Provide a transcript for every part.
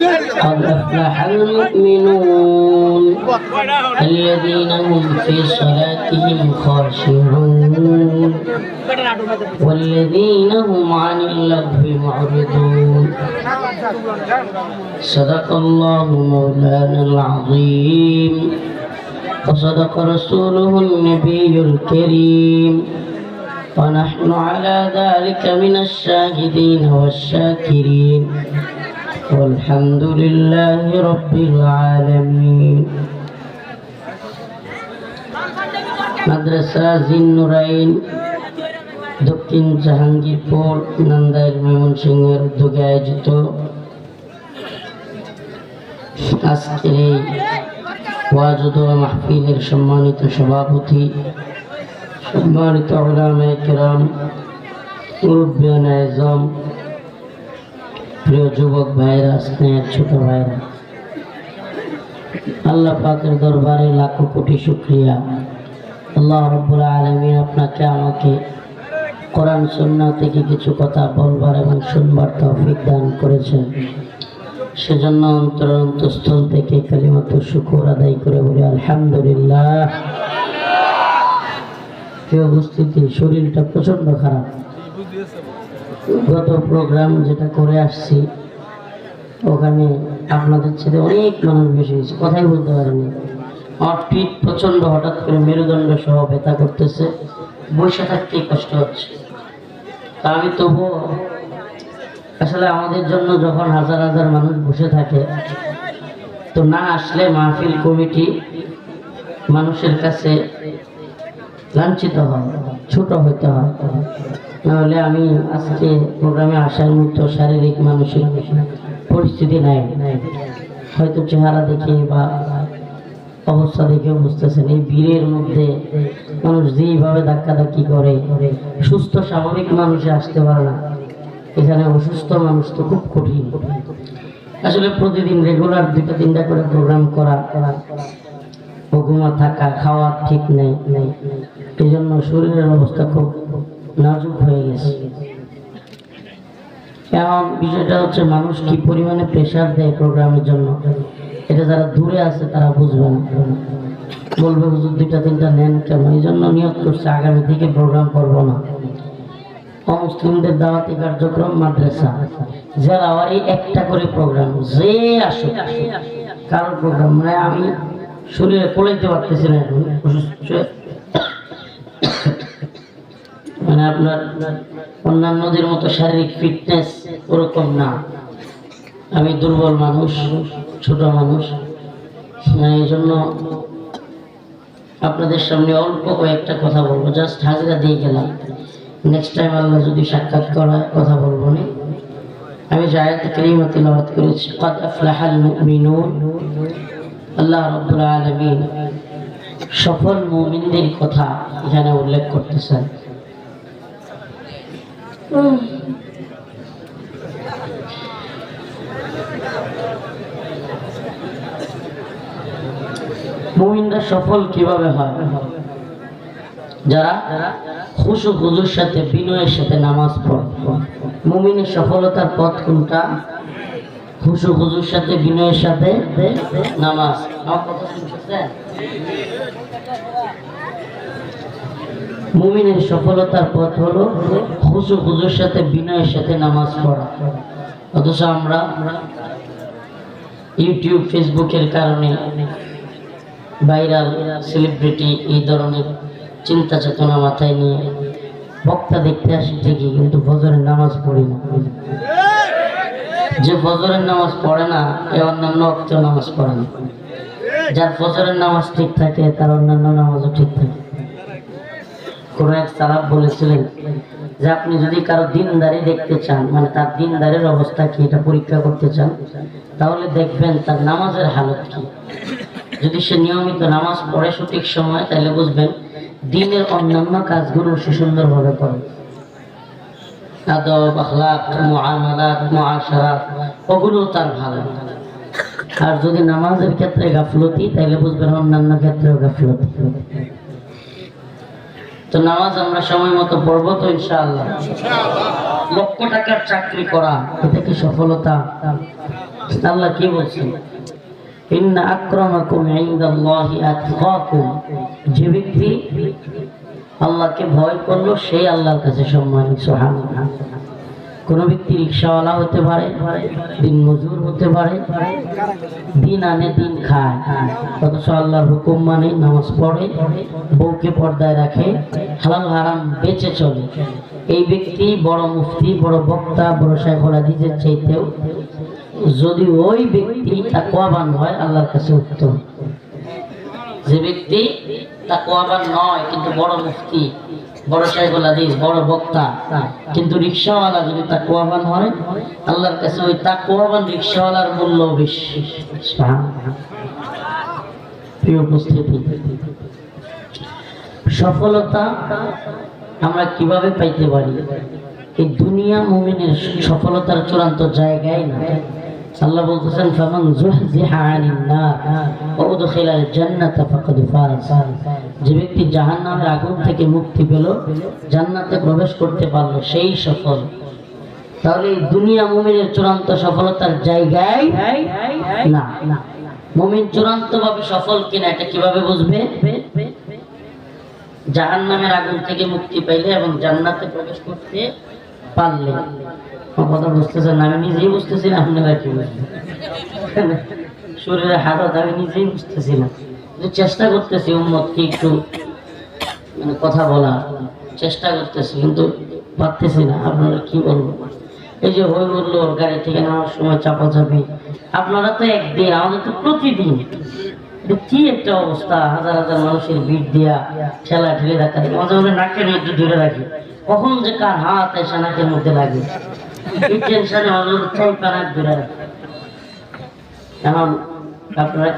قد أفلح المؤمنون. الذين هم في صلاتهم خاشعون. والذين هم عن اللغو معرضون. صدق الله مولانا العظيم. وصدق رسوله النبي الكريم. ونحن على ذلك من الشاهدين والشاكرين. والحمد لله رب العالمين মাদ্রাসা জিন্নুরাইন দক্ষিণ জাহাঙ্গীরপুর নন্দাইল ময়মনসিংহের উদ্যোগে আয়োজিত আজকের এই ওয়াজুদোয়া মাহফিলের সম্মানিত সভাপতি সম্মানিত ওলামায়ে কেরাম মুরব্বিয়ান আজম প্রিয় যুবক ভাইরা স্নেহের ছোট ভাইরা আল্লাহ পাকের দরবারে লাখো কোটি শুক্রিয়া। আল্লাহ রব্বুল আলমী আপনাকে, আমাকে কোরআন সন্না থেকে কিছু কথা বলবার এবং শুনবার তৌফিক দান করেছেন। সেজন্য অন্তর অন্তঃস্থল থেকে কালিমাত শুকুর আদায় করে বলি, আলহামদুলিল্লাহ। কি উপস্থিতি শরীরটা প্রচণ্ড খারাপ। গত প্রোগ্রাম যেটা করে আসছি, ওখানে আপনাদের ছেলে অনেক মানুষ বেশি হয়েছে, কথাই বলতে পারেনি। আমার পিঠ প্রচণ্ড হঠাৎ করে মেরুদণ্ড সহ ব্যথা করতেছে, বসে থাকতেই কষ্ট হচ্ছে। তা আমি তবুও আসলে আমাদের জন্য যখন হাজার হাজার মানুষ বসে থাকে, তো না আসলে মাহফিল কমিটি মানুষের কাছে লাঞ্ছিত হয়, ছোট হইতে হয়। নাহলে আমি আজকে প্রোগ্রামে আসার মতো শারীরিক, মানসিক পরিস্থিতি নাই। হয়তো চেহারা দেখে বা অবস্থা দেখে বুঝতেছেন, এই ভিড়ের মধ্যে মানুষ যেইভাবে ধাক্কাধাক্কি করে, সুস্থ, স্বাভাবিক মানুষে আসতে পারে না। এখানে অসুস্থ মানুষ তো খুব কঠিন। আসলে প্রতিদিন রেগুলার দুটো তিনটা করে প্রোগ্রাম করা, ঘুমা থাকা, খাওয়া ঠিক নেই নেই। এই জন্য শরীরের অবস্থা খুব নাজুক হয়ে গেছে। এখন বিষয়টা হচ্ছে মানুষ কি পরিমাণে প্রেশার দেয় প্রোগ্রামের জন্য? এটা যারা দূরে আছে তারা বুঝবে না। বলবে, হুজুর, দুইটা তিনটা নেন কেন? এই জন্য নিয়োগ করছে, আগামী থেকে প্রোগ্রাম করব না। অমুসলিমদের দাওয়াতি কার্যক্রম মাদ্রাসা। যারা এই একটা করে প্রোগ্রাম যে আসুক, কারোর প্রোগ্রাম মানে আমি শরীরে পড়াইতে পারতেছি না এখন, অসুস্থ মানে আপনার অন্যান্যদের মতো শারীরিক ফিটনেস ওরকম না। আমি দুর্বল মানুষ, ছোট মানুষ। হ্যাঁ, এই জন্য আপনাদের সামনে অল্প কয়েকটা কথা বলব। জাস্ট হাজিরা দিয়ে গেলাম। নেক্সট টাইম আল্লাহ যদি সাক্ষাৎ করা, কথা বলব না। আমি জায়াত করিমা করেছি আল্লাহ রাব্বুল সফল মুমিনদের কথা এখানে উল্লেখ করতেছেন। মুমিনরা সফল কীভাবে হয়? যারা খুশু খুজুর সাথে, বিনয়ের সাথে নামাজ পড়ে। মুমিনের সফলতার পথ কোনটা? খুশু খুজুর সাথে, বিনয়ের সাথে নামাজ। কথা শুনতেছেন? মুমিনের সফলতার পথ হলো খুশু খুজুর সাথে, বিনয়ের সাথে নামাজ পড়া। অথচ আমরা ইউটিউব, ফেসবুকের কারণে ভাইরাল সেলিব্রিটি এই ধরনের চিন্তা চেতনা মাথায় নিয়ে বক্তা দেখতে আসি ঠিকই, কিন্তু ফজরের নামাজ পড়ি না। যে ফজরের নামাজ পড়ে না, এ অন্যান্য অক্ত নামাজ পড়ে না। যার ফজরের নামাজ ঠিক থাকে, তার অন্যান্য নামাজও ঠিক থাকে। কোন এক সালাব বলেছিলেন যে আপনি যদি কারও দিনদারি দেখতে চান মানে তার দিনদারের অবস্থা কি, এটা পরীক্ষা করতে চান, তাহলে দেখবেন তার নামাজের হালত কি। যদি সে নিয়মিত নামাজ পড়ে সঠিক সময়, তাহলে বুঝবেন দিনের অন্যান্য কাজগুলো সে সুন্দরভাবে করে। আদব, আখলাক ওগুলো তার ভালো। আর যদি নামাজের ক্ষেত্রে গাফলতি, তাহলে বুঝবেন অন্যান্য ক্ষেত্রেও গাফলতি। তো নামাজ আমরা সময় মতো পড়ব তো ইনশাআল্লাহ। লক্ষ টাকার চাকরি করা, এটা কি সফলতা? আল্লাহ কি বলছেন যে ব্যক্তি আল্লাহকে ভয় করল সেই আল্লাহর কাছে সম্মানিত। কোন ব্যক্তি রিক্সাওয়ালা হতে পারে, দিন মজুর হতে পারে, দিন আনে, দিন খায়। অথচ আল্লাহর হুকুম মানে নামাজ পড়ে, বউকে পর্দায় রাখে, হালাল হারাম বেঁচে চলে। এই ব্যক্তি বড় মুফতি, বড় বক্তা, বড় শাইখুল হাদিসের চাইতেও যদি ওই ব্যক্তি তাকওয়াবান হয়, আল্লাহর কাছে উত্তম। যে ব্যক্তি তাকওয়াবান নয়, কিন্তু বড় মুফতি বড় শাইখুল হাদিস, বড় বক্তা, কিন্তু রিক্সাওয়ালা যদি হয়, আল্লাহর কাছে ওই রিক্সাওয়ালার মূল্য বেশি। উপস্থিতি, সফলতা আমরা কীভাবে পাইতে পারি? এই দুনিয়া মুমিনের সফলতার চূড়ান্ত জায়গায় না। আল্লাহ বলতেছেন, ফামান জুহজিহা আনিন নার ওয়া উদখিলাল জান্নাতা ফাকাদ ফাজ। যে ব্যক্তি জাহান্নামের আগুন থেকে মুক্তি পেল, জান্নাতে প্রবেশ করতে পারল সেই সফল। তাহলে এই দুনিয়া মুমিনের চূড়ান্ত সফলতার জায়গায় না। মুমিন চূড়ান্ত ভাবে সফল কিনা এটা কীভাবে বুঝবে? জাহান্নামের আগুন থেকে মুক্তি পাইলে এবং জান্নাতে প্রবেশ করতে পারলে কথা বুঝতেছেন না, আমি নিজেই বুঝতেছি না আপনারা কি বুঝবেন? শরীরে হাতত আমি নিজেই বুঝতেছি না। চেষ্টা করতেছি উম্মতকে একটু মানে কথা বলা চেষ্টা করতেছি কিন্তু পারতেছি না আপনারা কি বলব? এই যে হই বলল গাড়ি থেকে নেওয়ার সময় চাপা চাপি আপনারা তো একদিন আমাদের তো প্রতিদিন কি একটা অবস্থা, হাজার হাজার মানুষের ভিড় দিয়া ঠেলা ঠেলে রাখা মাঝে মাঝে নাকের মধ্যে ধরে রাখি। কখন যে কার হাত এসে নাকের মধ্যে লাগে।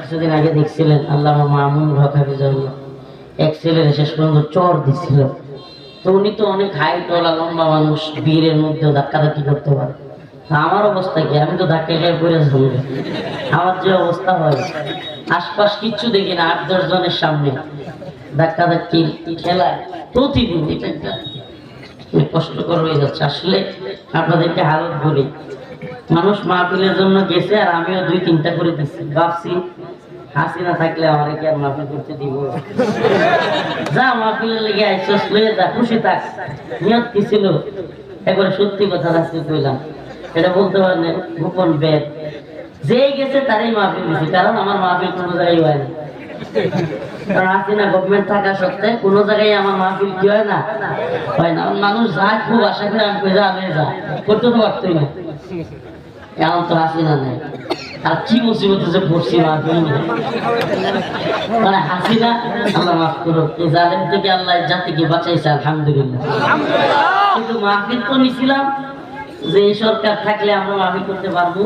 কিছুদিন আগে দেখছিলেন আল্লাহ মামুন এক শেষ চর তো উনি তো অনেক লম্বা মানুষ ধাক্কাধাক্কি করতে পারে। আমার অবস্থা কি? আমি তো ধাক্কা খেয়ে পড়ে যাব আমার যে অবস্থা হয়, আশপাশ কিচ্ছু দেখি না, আট, দশ জনের সামনে। ধাক্কা ধাক্কি খেলায়? প্রতিদিন কষ্টকর হয়ে যাচ্ছে। আসলে আপনাদেরকে হালত বলি, মানুষ মাহফিলের জন্য গেছে আর আমিও দুই, তিনটা করে দিচ্ছি। ভাবছি, হাসিনা থাকলে আমার কি আর মাহফিল করতে দিব। যা মাহফিলের লেগে আইসস যা, খুশি থাক। নিয়ত কি ছিল? একবারে সত্যি কথা রাখতে কইলাম। এটা বলতে পারেন গোপন বেদ যেই গেছে তারই মাহফিল দিছি কারণ আমার মাহফিল কোনো জায়গায় কারণ হাসিনা গভর্নমেন্ট থাকা সত্ত্বে জায়গায় আমার কি হয় না? হয় না। মানুষ যা খুব যা যা, করতে তো না। আর কি যে। মানে হাসিনা আল্লাহ মাফ আলহামদুলিল্লাহ। কিন্তু মাহফিল তো নিছিলাম। যে সরকার থাকলে আমরা মাহফিল করতে পারব?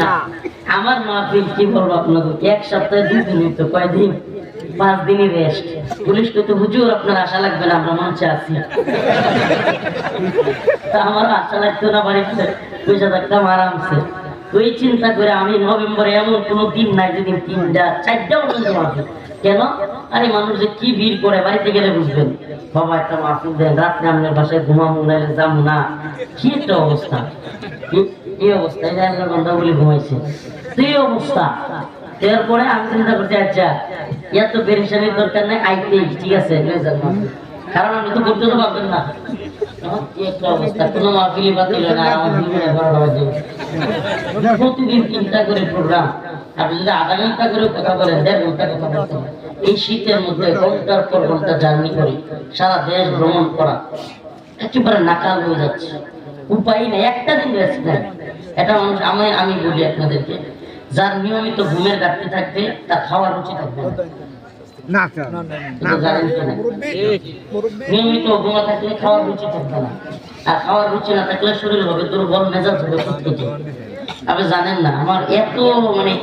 না। আমার মাহফিল কি বলব আপনাদের? এক সপ্তাহে দুই দিন হইতো কয়দিন? পাঁচ দিনই রেস্ট পুলিশ কইতে হুজুর আপনার আশা লাগবে না আমরা মঞ্চে আছি। তা আমার আশা লাগতো না বাড়িতে পয়সা থাকতাম আরামসে। তো এই চিন্তা করে আমি নভেম্বরে এমন কোনো দিন নাই যেদিন তিনটা চারটা পর্যন্ত মাহফিল। কেন? আরে মানুষ যে কি ভিড় করে, বাড়িতে গেলে বুঝবেন। বাবা, একটা মাহফিল দেন, রাত্রে আপনার বাসায় ঘুমাবো নাইলে যাব না। কি একটা অবস্থা। এই অবস্থা? এই যে আমরা বলে ঘুমাইছে। তো এই অবস্থা? এরপরে আমি চিন্তা করছি আচ্ছা এত পেরেশানির দরকার নেই, আইতে, ঠিক আছে। কারণ আমি তো করতে তো পারবেন না। না প্রতিদিন তিনটা করে প্রোগ্রাম আপনি যদি আধা ঘণ্টা করে কথা বলেন দেড় ঘণ্টা কথা বলতে এই শীতের মধ্যে ঘণ্টার পর ঘণ্টা জার্নি করে সারা দেশ ভ্রমণ করা একেবারে নাকাল হয়ে যাচ্ছে। উপায় নেই একটা দিন রেস্ট নেই। এটা মানুষ আমি আমি বলি আপনাদেরকে যার নিয়মিত ঘুমের ঘাটতি থাকবে তার খাওয়ার রুচি থাকবে না? নিয়মিত ঘুমা থাকলে খাওয়ার রুচি থাকবে না। আর খাওয়ার রুচি না থাকলে শরীর হবে দুর্বল মেজাজ হবে প্রত্যেকে আপনি জানেন না আমার এত মানে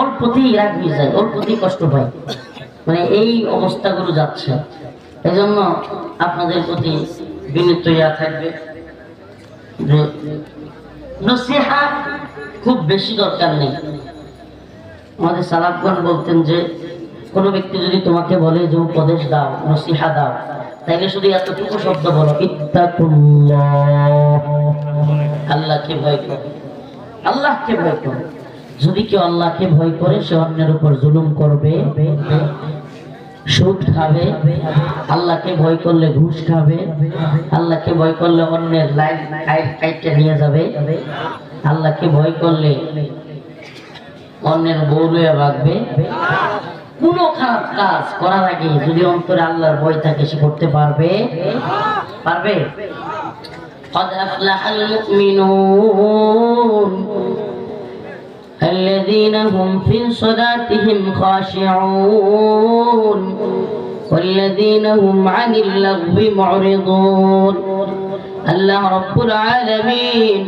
অল্পতেই রাগ হয়ে যায় অল্পতেই কষ্ট পাই মানে এই অবস্থাগুলো যাচ্ছে। এই জন্য আপনাদের প্রতি বিনীত ইয়া থাকবে যে নসিহা খুব বেশি দরকার নেই। আমাদের সালাফগণ বলতেন যে, কোনো ব্যক্তি যদি তোমাকে বলে যে উপদেশ দাও, নসিহা দাও, তাইলে শুধু এতটুকু শব্দ বলো আল্লাহকে ভয় করো। আল্লাহকে ভয় করে। যদি কেউ আল্লাহকে ভয় করে সে অন্যের উপর জুলুম করবে সুদ খাবে আল্লাহকে ভয় করলে ঘুষ খাবে আল্লাহকে ভয় করলে অন্যের লাইফ কাইটটা নিয়ে যাবে আল্লাহকে ভয় করলে অন্যের বউ লইয়া রাখবে কোনো খারাপ কাজ করার আগে যদি অন্তরে আল্লাহর ভয় থাকে সে করতে পারবে পারবে قد أفلح المؤمنون الذين هم في صلاتهم خاشعون والذين هم عن اللغو معرضون আল্লাহ রব্বুল আলামিন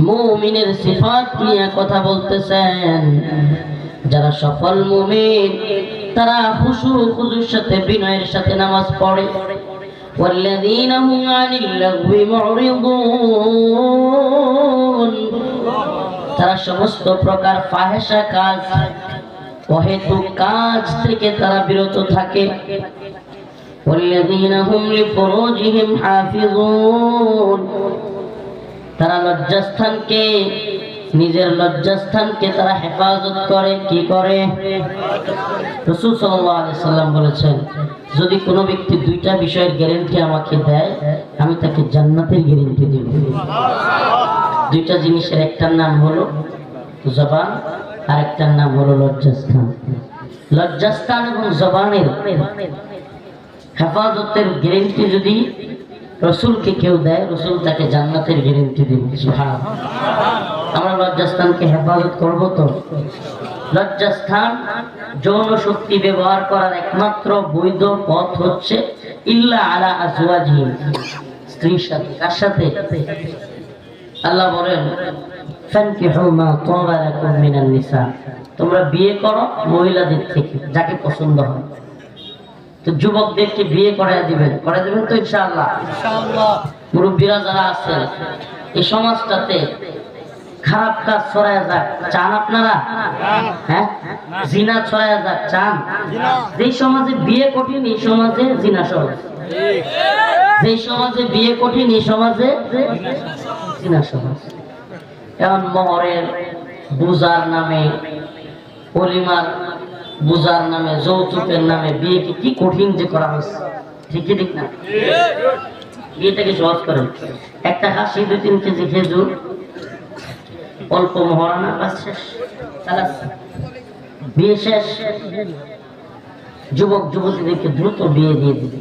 মুমিনের সিফাত নিয়ে কথা বলতেছেন যারা সফল মুমিন তারা খুশু খুজুর সাথে বিনয়ের সাথে নামাজ পড়ে والذين هم عن اللغو معرضون তারা সমস্ত প্রকার ফাহেসা কাজ অহেতুক কাজ থেকে তারা বিরত থাকে والذين هم لفروجهم حافظون তারা লজ্জাস্থানকে নিজের লজ্জাস্থানকে তারা হেফাজত করে কি করে রসুল সাল্লাল্লাহু আলাইহি সাল্লাম বলেছেন যদি কোনো ব্যক্তি দুইটা বিষয়ের গ্যারেন্টি আমাকে দেয় আমি তাকে জান্নাতের গ্যারেন্টি দেব দুইটা জিনিসের একটার নাম হলো জবান আর একটার নাম হলো লজ্জাস্থান। লজ্জাস্থান এবং জবানের হেফাজতের গ্যারেন্টি যদি রসুলকে কেউ দেয়, রসুল তাকে জান্নাতের গ্যারেন্টি দেবে আমরা লজ্জাস্থানকে হেফাজত করব তো? লজ্জাস্থান যৌন শক্তি ব্যবহার করার একমাত্র বৈধ পথ হচ্ছে ইল্লা আলা আজওয়াজি স্ত্রীর সাথে, কার সাথে? আল্লাহ বলেন তোমরা বিয়ে করো মহিলাদের থেকে যাকে পছন্দ হয়। তো যুবকদেরকে বিয়ে করায় দিবেন। করে দিবেন তো ইনশাআল্লাহ। মুরব্বীরা যারা আছেন এই সমাজটাতে খারাপ কাজ ছড়ায় যাক। চান আপনারা? হ্যাঁ? জিনা ছড়ায় যাক চান। যে সমাজে বিয়ে কঠিন এই সমাজে জিনা সহজ। যে সমাজে বিয়ে কঠিন এই সমাজে জিনা সহজ এখন মহরের বুজার নামে, অলিমার বুজার নামে, যৌতুকের নামে বিয়েকে কি কঠিন যে করা হয়েছে? ঠিকই ঠিক না? বিয়েটাকে সহজ করেন। একটা হাসি, দুই তিন কেজি খেজুর, অল্প মহারানা বাস শেষ। বিয়ে শেষ। যুবক, যুবতীদেরকে দ্রুত বিয়ে দিয়ে দিবে।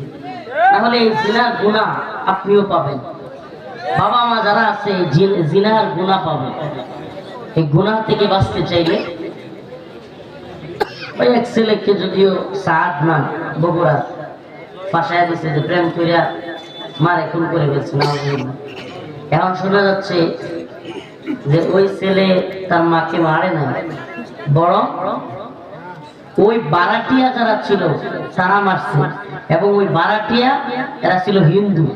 তাহলে এই জিনার গুণা আপনিও পাবেন। বাবা মা যারা আছে জিনার গুণা পাবে। এই গুণা থেকে বাঁচতে চাইলে ওই এক ছেলেকে যদিও সাদ মান বগুড়া ফাঁসায় দিছে যে প্রেম করিয়া মারে খুন করে নাউজুবিল্লাহ। এখন শোনা যাচ্ছে যে ওই ছেলে তার মাকে মারে না বড় ওই বারাটিয়া যারা ছিল, তারা মারছে। এবং ওই বারাটিয়া এরা ছিল হিন্দু।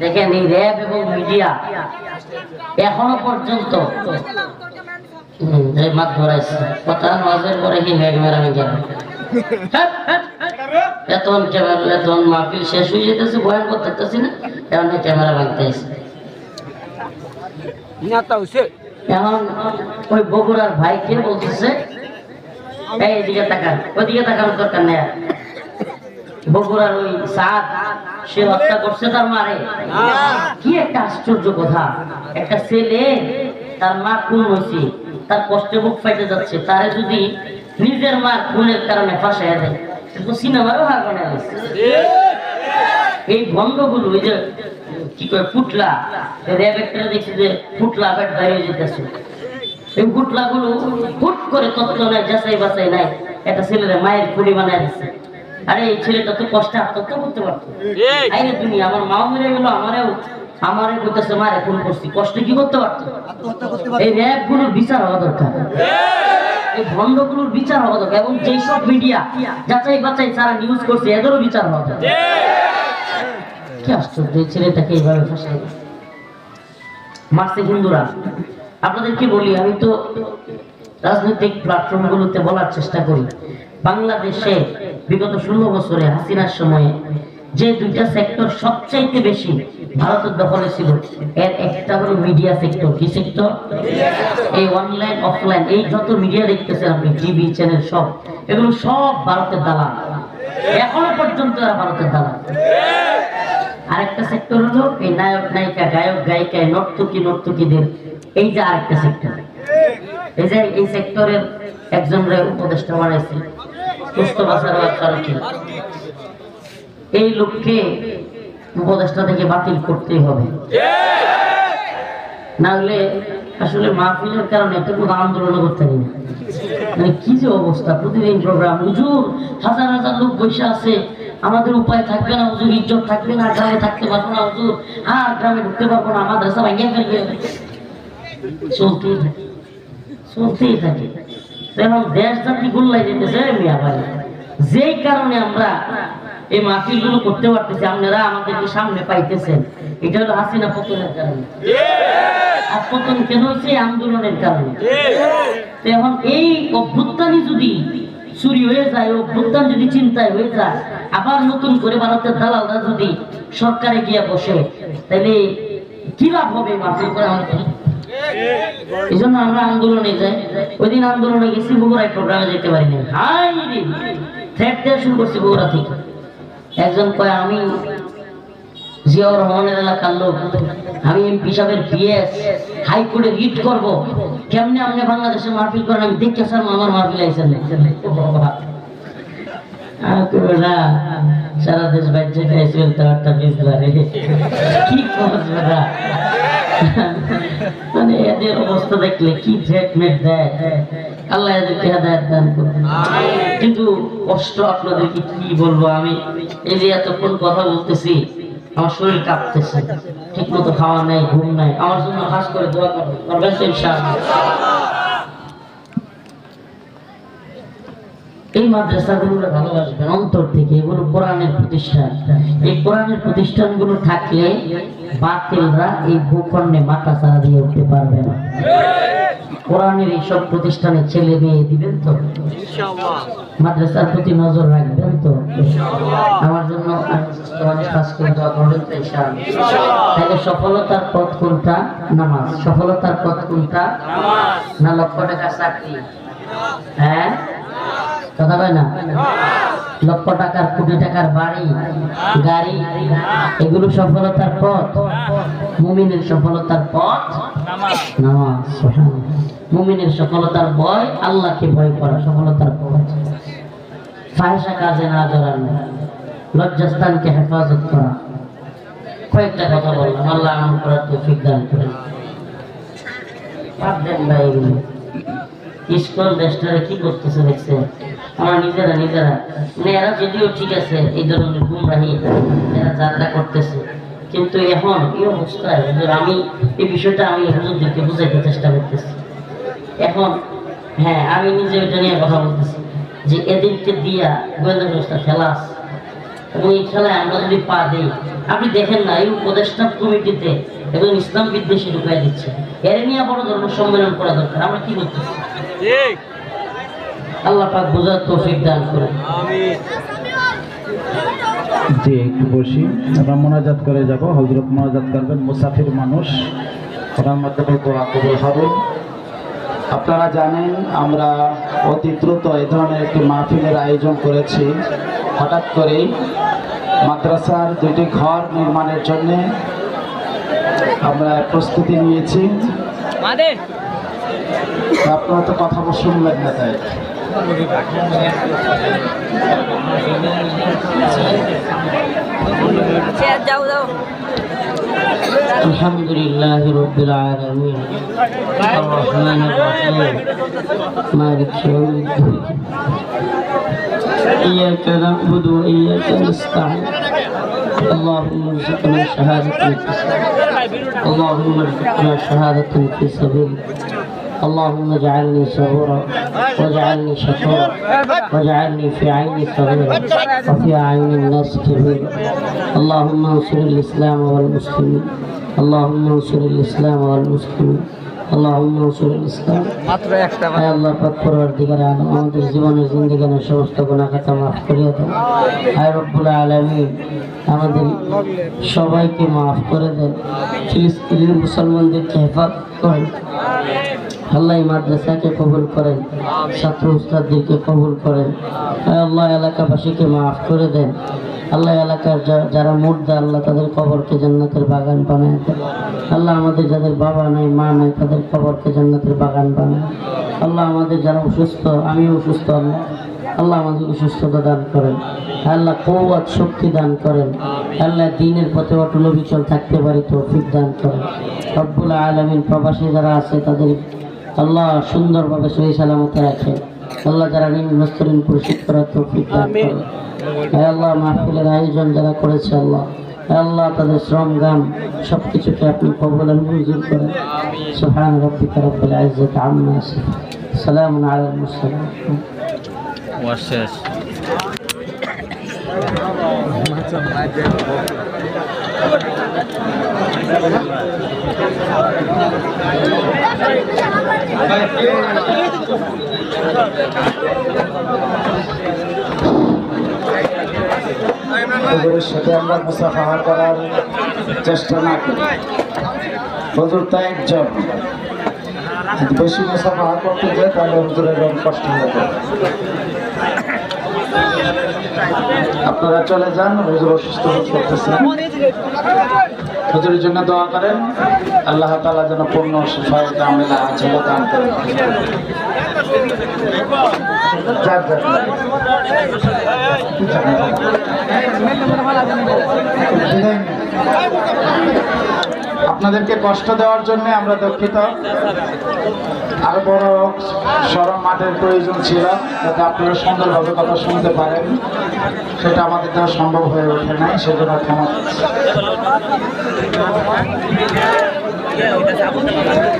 দেখেন এই র্যাব এবং মিডিয়া এখনও পর্যন্ত হুম, ধরাইছে। কথা নজর করে কি ব্যাগ মেরামে গেল এতন ক্যামেরা এতন মাহফিল শেষ হয়ে যেতেছে বয়ান করতে না। এখন ক্যামেরা এখন ওই বগুড়ার ভাইকে বলতেছে এই এদিকে তাকান ওইদিকে তাকানোর দরকার নেই বগুড়ার ওই সাদ সে হত্যা করছে তার মারে। কি একটা আশ্চর্য কথা। একটা ছেলে তার মা খুন হয়েছে তার কষ্টে বুক ফাইটে যাচ্ছে তারে যদি নিজের মা খুনের কারণে ফাঁসাইয়া দেয় সিনেমারও হার বানায় এই ভঙ্গগুলো ওই যে কি কয় ফুটলা র্যাব একটা দেখছি যে ফুটলা যেতেছে। এই ফুটলা গুলো ফুট করে তত্ত্ব নাই যাচাই বাছাই নাই একটা ছেলেরা মায়ের খুলি বানায় দিচ্ছে আরে এই ছেলেটা তো কষ্টে আত্মহত্যা করতে পারতো। আইরে তুমি? আমার মাও মেরে গেল আমারেও আমারে করতেছে মারে খুন করছি। কষ্ট কি করতে পারতো? এই র্যাবগুলোর বিচার হওয়া দরকার। এই। ভণ্ডগুলোর বিচার হওয়া দরকার এবং যেই মিডিয়া যাচাই বাছাই যারা নিউজ করছে এদেরও বিচার হওয়া দরকার। কি আশ্চর্য এই ছেলেটাকে এইভাবে ফাঁসাই মারছে হিন্দুরা। আপনাদেরকে বলি আমি তো রাজনৈতিক প্ল্যাটফর্মগুলোতে বলার চেষ্টা করি। বাংলাদেশে বিগত ষোলো বছরে হাসিনার সময়ে যে দুইটা সেক্টর সবচাইতে বেশি ভারতের দখলে ছিল এর একটা হলো মিডিয়া সেক্টর কি সেক্টর এই অনলাইন অফলাইন এই যত মিডিয়া দেখতেছেন আপনি টিভি চ্যানেল সব এগুলো সব ভারতের দালাল। এখনও পর্যন্ত এরা ভারতের দালাল। আরেকটা সেক্টর হলো এই নায়ক নায়িকা গায়ক গায়িকা এই নর্তকী নর্তকীদের এই যে আরেকটা সেক্টর এই এই সেক্টরের একজন উপদেষ্টা বানাইছে এই লোককে উপদেষ্টা থেকে বাতিল করতেই হবে। না আসলে মাহফিলের কারণে আন্দোলন করতে পারি না। মানে কি যে অবস্থা, প্রতিদিন প্রোগ্রাম হুজুর, হাজার হাজার লোক বসে আছে। আমাদের উপায় থাকবে না, হুজুর ইজ্জত থাকবে না, গ্রামে থাকতে পারব না, হুজুর। হ্যাঁ গ্রামে ঢুকতে পারব না, মাদ্রাসা ভাঙিয়ে ফেলবে। চলতেই থাকে। চলতেই থাকে। এবং দেশ জাতি গোল্লাই যেতেছে মিয়া ভাই। যেই কারণে আমরা এই মাহফিলগুলো করতে পারতেছি, আপনারা আমাদেরকে সামনে পাইতেছেন। এটা হলো হাসিনা পতনের কারণে। আর পতন কেন আন্দোলনের কারণে। এখন এই অভ্যুত্থানই যদি চুরি হয়ে যায় অভ্যুত্থান যদি চিন্তায় হয়ে যায়, আবার নতুন করে ভারতের দালালরা যদি সরকারে গিয়ে বসে, তাহলে কি লাভ হবে মাহফিল করে আমাদের? এই জন্য আমরা আন্দোলনে যাই। ওই দিন আন্দোলনে গেছি, বগুড়ায় প্রোগ্রামে যেতে পারি না দেওয়া শুরু করছি বগুড়া থেকে। একজন কয়, আমি জিয়াউর রহমানের এলাকার লোক। আমি এমপি সাহেবের পিএস হাইকোর্টে রিট করব। কেমনে আপনি বাংলাদেশের মাহফিল করেন? আমি দেখতে স্যার, আমার মাহফিল আইসেন সারা দেশ বাইরে কি করবে না? মানে এদের অবস্থা দেখলে কি ট্রিটমেন্ট দেয়? আল্লাহ এদেরকে হেদায়ত দান করুন। কিন্তু কষ্ট আপনাদেরকে কি বলব? আমি এই যে এতক্ষণ কথা বলতেছি, আমার শরীর কাঁপতেছে। ঠিক মতো খাওয়া নাই, ঘুম নাই। আমার জন্য খাস করে দোয়া করবেন। ইনশাআল্লাহ। এই মাদ্রাসাগুলো ভালোবাসবেন অন্তর থেকে এগুলো কোরআনের প্রতিষ্ঠান। এই কোরআনের প্রতিষ্ঠানগুলো থাকলে বাতিলরা এই ভূখণ্ডে মাথা ছাড়া দিয়ে উঠতে পারবে না। কোরআনের এইসব প্রতিষ্ঠানে ছেলে মেয়ে দিবেন তো? মাদ্রাসার প্রতি নজর রাখবেন তো? আমার জন্য কাজ করে দোয়া করবেন তো তাহলে সফলতার পথ কোনটা? নামাজ। সফলতার পথ কোনটা? না লক্ষ টাকা চাকরি। হ্যাঁ? কথা কয় না? লক্ষ টাকার কোটি টাকার বাড়ি গাড়ি এগুলো সফলতার পথ। মুমিনের সফলতার পথ নামাজ। মুমিনের সফলতার ভয় আল্লাহকে ভয় করা সফলতার পথ। ফায়সা কাজে না জড়ানো লজ্জাস্থানকে হেফাজত করা। কয়েকটা কথা বললাম আল্লাহ আমল করার তৌফিক দান করেন। দেন ভাই এগুলো স্কুল দেশটারে কি করতেছে দেখছে আমরা নিজেরা নিজেরা। মানে এরা যদিও ঠিক আছে, এই ধরনের গুমরাহি এরা যাত্রা করতেছে, কিন্তু এখন এই অবস্থায় আমি, এই বিষয়টা আমি হুজুরদেরকে বুঝাইতে চেষ্টা করতেছি। এখন হ্যাঁ আমি নিজে ওইটা নিয়ে কথা বলতেছি, যে এদেরকে দিয়া গোয়েন্দা ব্যবস্থা খেলা আছে, এবং এই খেলায় আমরা যদি পা দিই, আপনি দেখেন না, এই উপদেষ্টা কমিটিতে এবং ইসলাম বিদ্বেষী ঢুকাই দিচ্ছে। এর নিয়ে বড় ধরনের সম্মেলন করা দরকার, আমরা কি করতেছি? আল্লাহ পাক বোঝার তৌফিক দান করে জি একটু বসি। আমরা মোনাজাত করে যাব। হজরত মোনাজাত করবেন মুসাফির মানুষ। ওনার মাধ্যমে দোয়া কবুল হবে। আপনারা জানেন আমরা অতি দ্রুত এই ধরনের একটি মাহফিলের আয়োজন করেছি। হঠাৎ করেই মাদ্রাসার দুইটি ঘর নির্মাণের জন্য আমরা প্রস্তুতি নিয়েছি। আপনারা তো কথা শুনলেন না তাই। الحمد لله رب العالمين. الرحمن الرحيم. مالك يوم الدين. إياك نعبد وإياك نستعين. اللهم ارزقنا شهادة في سبيلك اللهم ارزقنا شهادة في سبيلك اللهم اجعلني صبورا واجعلني شكورا واجعلني في عيني صغيرا وفي عين الناس كبيرا اللهم انصر الإسلام والمسلمين اللهم انصر الإسلام والمسلمين اللهم انصر الاسلام মাত্র একটা হে আল্লাহ পাক পরবর্তীকারে আলম আমাদের জীবনের জিন্দিগানের সমস্ত গুণা খাতা মাফ করিয়া দেন হায় রব্বুল আলমিন আমাদের সবাইকে মাফ করে দেন ফিলিস্তিনের মুসলমানদেরকে হেফাজত করেন আল্লাহ মাদ্রাসাকে কবুল করেন ছাত্র উস্তাদদেরকে কবুল করেন। আল্লাহ এলাকাবাসীকে মাফ করে দেন। আল্লাহ এলাকার যা- যারা মুর্দা আল্লাহ তাদের কবরকে জান্নাতের বাগান বানায় দেন। আল্লাহ আমাদের যাদের বাবা নাই মা নাই তাদের কবরকে জান্নাতের বাগান বানায় আল্লাহ আমাদের যারা অসুস্থ আমি অসুস্থ আল্লাহ। আল্লাহ আমাদের সুস্থতা দান করেন। আল্লাহ কৌয়াত শক্তি দান করেন। আল্লাহ দিনের পথে অটল বিচল থাকতে পারি তো তৌফিক দান করেন। রব্বুল আলমিন প্রবাসী যারা আছে তাদের আল্লাহ সুন্দরভাবে সহি সালামতে রাখে। আল্লাহ যারা ঋণগ্রস্ত ঋণ পরিশোধ করার তৌফিক দান আল্লাহ মাহফিলের আয়োজন যারা করেছে আল্লাহ আল্লাহ তাদের শ্রম গাম সব কিছুকে আপনি কবল মঞ্জুর করেন। সুবহান রব্বিকা রব্বিল ইজ্জাতি আম্মা সালামুন আলাল মুরসালিন। শেষ হুজুরের সাথে আমরা মুসাফাহা করার চেষ্টা করতে যায়, তাহলে অনেক কষ্ট হবে আপনারা চলে যান, হুজুর অসুস্থ করতেছেন হুজুরের জন্য দোয়া করেন আল্লাহ তালা যেন পূর্ণ সুফায়তা মেলা আছে দান করেন যাক। আপনাদেরকে কষ্ট দেওয়ার জন্য আমরা দুঃখিত। আর বড় সরম মাঠের প্রয়োজন ছিল, যাতে আপনারা সুন্দরভাবে কথা শুনতে পারেন। সেটা আমাদের দ্বারা সম্ভব হয়ে ওঠে নাই, সেজন্য ক্ষমা। চাচ্ছি।